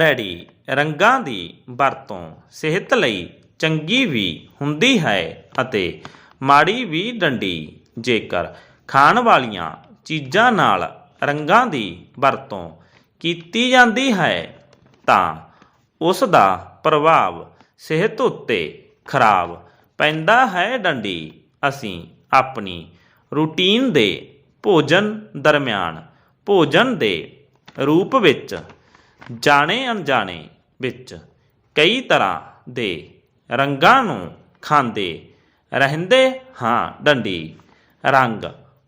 Ready. ਰੰਗਾਂ ਦੀ ਵਰਤੋਂ ਸਿਹਤ ਲਈ ਚੰਗੀ ਵੀ ਹੁੰਦੀ ਹੈ ਅਤੇ ਮਾੜੀ ਵੀ ਡੰਡੀ। ਜੇਕਰ ਖਾਣ ਵਾਲੀਆਂ ਚੀਜ਼ਾਂ ਨਾਲ ਰੰਗਾਂ ਦੀ ਵਰਤੋਂ ਕੀਤੀ ਜਾਂਦੀ ਹੈ, ਤਾਂ ਉਸ ਦਾ ਪ੍ਰਭਾਵ ਸਿਹਤ ਉੱਤੇ ਖਰਾਬ ਪੈਂਦਾ ਹੈ ਡੰਡੀ। ਅਸੀਂ ਆਪਣੀ ਰੂਟੀਨ ਦੇ ਭੋਜਨ ਦਰਮਿਆਨ ਭੋਜਨ ਦੇ ਰੂਪ ਵਿੱਚ ਜਾਣੇ ਅਣਜਾਣੇ ਵਿੱਚ ਕਈ ਤਰ੍ਹਾਂ ਦੇ ਰੰਗਾਂ ਨੂੰ ਖਾਂਦੇ ਰਹਿੰਦੇ ਹਾਂ ਡੰਡੀ। ਰੰਗ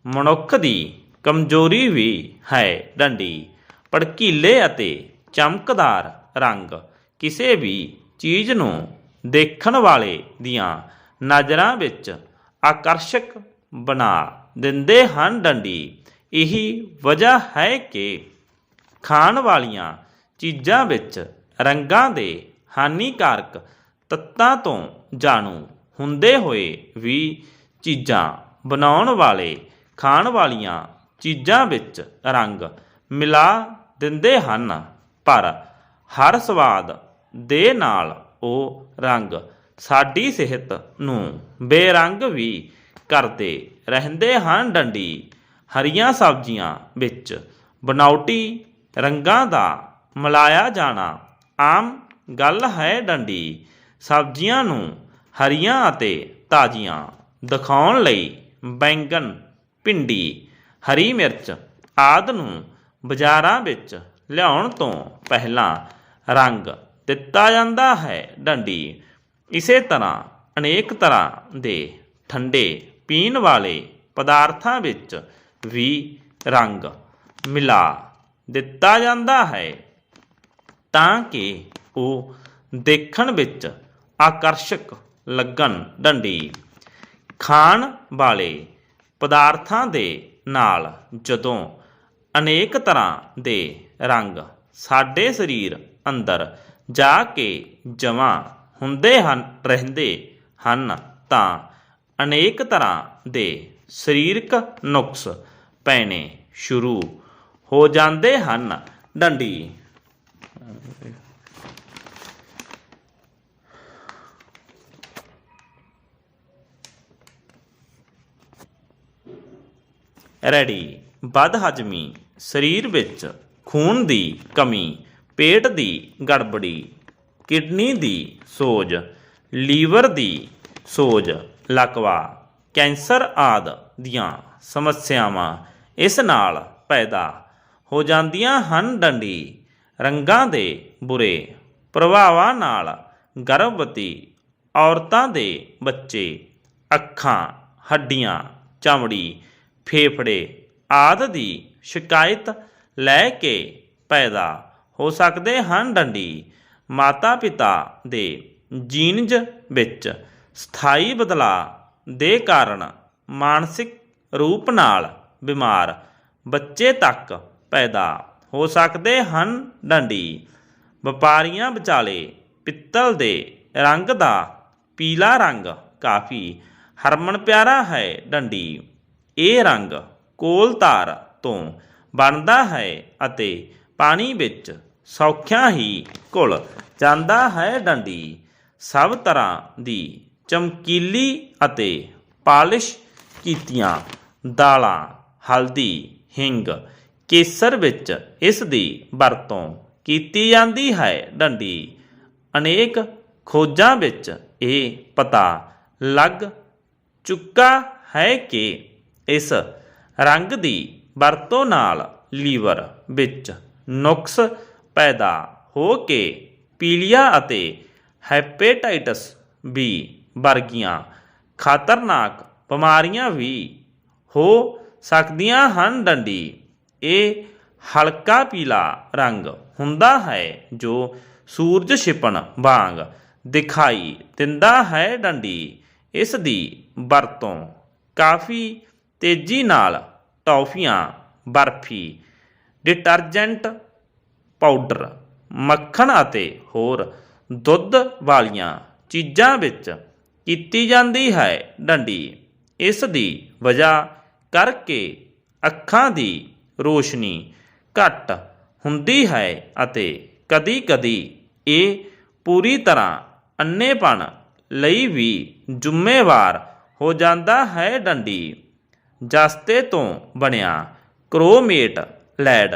ਮਨੁੱਖ ਦੀ ਕਮਜ਼ੋਰੀ ਵੀ ਹੈ ਡੰਡੀ। ਭੜਕੀਲੇ ਅਤੇ ਚਮਕਦਾਰ ਰੰਗ ਕਿਸੇ ਵੀ ਚੀਜ਼ ਨੂੰ ਦੇਖਣ ਵਾਲੇ ਦੀਆਂ ਨਜ਼ਰਾਂ ਵਿੱਚ ਆਕਰਸ਼ਕ ਬਣਾ ਦਿੰਦੇ ਹਨ ਡੰਡੀ। ਇਹੀ ਵਜ੍ਹਾ ਹੈ ਕਿ ਖਾਣ ਵਾਲੀਆਂ ਚੀਜ਼ਾਂ ਵਿੱਚ ਰੰਗਾਂ ਦੇ ਹਾਨੀਕਾਰਕ ਤੱਤਾਂ ਤੋਂ ਜਾਣੂ ਹੁੰਦੇ ਹੋਏ ਵੀ ਚੀਜ਼ਾਂ ਬਣਾਉਣ ਵਾਲੇ, ਖਾਣ ਵਾਲੀਆਂ ਚੀਜ਼ਾਂ ਵਿੱਚ ਰੰਗ ਮਿਲਾ ਦਿੰਦੇ ਹਨ, ਪਰ ਹਰ ਸਵਾਦ ਦੇ ਨਾਲ ਉਹ ਰੰਗ ਸਾਡੀ ਸਿਹਤ ਨੂੰ ਬੇਰੰਗ ਵੀ ਕਰਦੇ ਰਹਿੰਦੇ ਹਨ। ਡੰਡੀ, ਹਰੀਆਂ ਸਬਜ਼ੀਆਂ ਵਿੱਚ ਬਨਾਉਟੀ ਰੰਗਾਂ ਦਾ ਮਿਲਾਇਆ ਜਾਣਾ। ਆਮ ਗੱਲ ਹੈ ਡੰਡੀ, ਸਬਜ਼ੀਆਂ ਨੂੰ ਹਰੀਆਂ ਅਤੇ ਤਾਜ਼ੀਆਂ ਦਿਖਾਉਣ ਲਈ ਬੈਂਗਣ, ਭਿੰਡੀ, ਹਰੀ ਮਿਰਚ ਆਦਿ ਨੂੰ ਬਾਜ਼ਾਰਾਂ ਵਿੱਚ ਲਿਆਉਣ ਤੋਂ ਪਹਿਲਾਂ ਰੰਗ ਦਿੱਤਾ ਜਾਂਦਾ ਹੈ ਡੰਡੀ। ਇਸੇ ਤਰ੍ਹਾਂ ਅਨੇਕ ਤਰ੍ਹਾਂ ਦੇ ਠੰਡੇ ਪੀਣ ਵਾਲੇ ਪਦਾਰਥਾਂ ਵਿੱਚ ਵੀ ਰੰਗ ਮਿਲਾ ਦਿੱਤਾ ਜਾਂਦਾ ਹੈ। ਤਾਂ ਕਿ ਉਹ ਦੇਖਣ ਵਿੱਚ ਆਕਰਸ਼ਕ ਲੱਗਣ ਡੰਡੀ। ਖਾਣ ਵਾਲੇ ਪਦਾਰਥਾਂ ਦੇ ਨਾਲ ਜਦੋਂ ਅਨੇਕ ਤਰ੍ਹਾਂ ਦੇ ਰੰਗ ਸਾਡੇ ਸਰੀਰ ਅੰਦਰ ਜਾ ਕੇ ਜਮਾ ਹੁੰਦੇ ਹਨ, ਰਹਿੰਦੇ ਹਨ, ਤਾਂ ਅਨੇਕ ਤਰ੍ਹਾਂ ਦੇ ਸਰੀਰਕ ਨੁਕਸ ਪੈਣੇ ਸ਼ੁਰੂ ਹੋ ਜਾਂਦੇ ਹਨ। ਡੰਡੀ ਰੈਡੀ ਬਦ ਹਜਮੀ, ਸਰੀਰ ਵਿੱਚ ਖੂਨ ਦੀ ਕਮੀ, ਪੇਟ ਦੀ ਗੜਬੜੀ, ਕਿਡਨੀ ਦੀ ਸੋਜ, ਲੀਵਰ ਦੀ ਸੋਜ, ਲਕਵਾ, ਕੈਂਸਰ ਆਦਿ ਦੀਆਂ ਸਮੱਸਿਆਵਾਂ ਇਸ ਨਾਲ ਪੈਦਾ ਹੋ ਜਾਂਦੀਆਂ ਹਨ ਡੰਡੀ। ਰੰਗਾਂ ਦੇ ਬੁਰੇ ਪ੍ਰਭਾਵਾਂ ਨਾਲ ਗਰਭਵਤੀ ਔਰਤਾਂ ਦੇ ਬੱਚੇ, ਅੱਖਾਂ, ਹੱਡੀਆਂ, ਚਮੜੀ, ਫੇਫੜੇ ਆਦਿ ਦੀ ਸ਼ਿਕਾਇਤ ਲੈ ਕੇ ਪੈਦਾ ਹੋ ਸਕਦੇ ਹਨ। ਡੰਡੀ ਮਾਤਾ ਪਿਤਾ ਦੇ ਜੀਨਜ਼ ਵਿੱਚ ਸਥਾਈ ਬਦਲਾਅ ਦੇ ਕਾਰਨ ਮਾਨਸਿਕ ਰੂਪ ਨਾਲ ਬਿਮਾਰ ਬੱਚੇ ਤੱਕ ਪੈਦਾ ਹੋ ਸਕਦੇ ਹਨ ਡੰਡੀ। ਵਪਾਰੀਆਂ ਵਿਚਾਲੇ ਪਿੱਤਲ ਦੇ ਰੰਗ ਦਾ ਪੀਲਾ ਰੰਗ ਕਾਫੀ ਹਰਮਨ ਪਿਆਰਾ ਹੈ ਡੰਡੀ। ਇਹ ਰੰਗ ਕੋਲਤਾਰ ਤੋਂ ਬਣਦਾ ਹੈ ਅਤੇ ਪਾਣੀ ਵਿੱਚ ਸੌਖਿਆਂ ਹੀ ਘੁਲ ਜਾਂਦਾ ਹੈ ਡੰਡੀ। ਸਭ ਤਰ੍ਹਾਂ ਦੀ ਚਮਕੀਲੀ ਅਤੇ ਪਾਲਿਸ਼ ਕੀਤੀਆਂ ਦਾਲਾਂ, ਹਲਦੀ, ਹਿੰਗ ਕੇਸਰ ਵਿੱਚ ਇਸ ਦੀ ਵਰਤੋਂ ਕੀਤੀ ਜਾਂਦੀ ਹੈ। ਡੰਡੀ। ਅਨੇਕ ਖੋਜਾਂ ਵਿੱਚ ਇਹ ਪਤਾ ਲੱਗ ਚੁੱਕਾ ਹੈ ਕਿ ਇਸ ਰੰਗ ਦੀ ਵਰਤੋਂ ਨਾਲ ਲੀਵਰ ਵਿੱਚ ਨੁਕਸ ਪੈਦਾ ਹੋ ਕੇ ਪੀਲੀਆ ਅਤੇ ਹੈਪੇਟਾਈਟਸ ਵੀ ਵਰਗੀਆਂ ਖਤਰਨਾਕ ਬਿਮਾਰੀਆਂ ਵੀ ਹੋ ਸਕਦੀਆਂ ਹਨ। ਡੰਡੀ। ਇਹ ਹਲਕਾ ਪੀਲਾ ਰੰਗ ਹੁੰਦਾ ਹੈ ਜੋ ਸੂਰਜ ਛਿਪਣ ਵਾਂਗ ਦਿਖਾਈ ਦਿੰਦਾ ਹੈ ਡੰਡੀ। ਇਸ ਦੀ ਵਰਤੋਂ ਕਾਫੀ ਤੇਜ਼ੀ ਨਾਲ ਟੌਫੀਆਂ, ਬਰਫੀ, ਡਿਟਰਜੈਂਟ ਪਾਊਡਰ, ਮੱਖਣ ਅਤੇ ਹੋਰ ਦੁੱਧ ਵਾਲੀਆਂ ਚੀਜ਼ਾਂ ਵਿੱਚ ਕੀਤੀ ਜਾਂਦੀ ਹੈ ਡੰਡੀ। ਇਸ ਦੀ ਵਜ੍ਹਾ ਕਰਕੇ ਅੱਖਾਂ ਦੀ ਰੋਸ਼ਨੀ ਘੱਟ ਹੁੰਦੀ ਹੈ ਅਤੇ ਕਦੀ-ਕਦੀ ਇਹ ਪੂਰੀ ਤਰ੍ਹਾਂ ਅੰਨੇਪਣ ਲਈ ਵੀ ਜ਼ਿੰਮੇਵਾਰ ਹੋ ਜਾਂਦਾ ਹੈ ਡੰਡੀ। ਜਸਤੇ ਤੋਂ ਬਣਿਆ ਕਰੋਮੇਟ ਲੈਡ।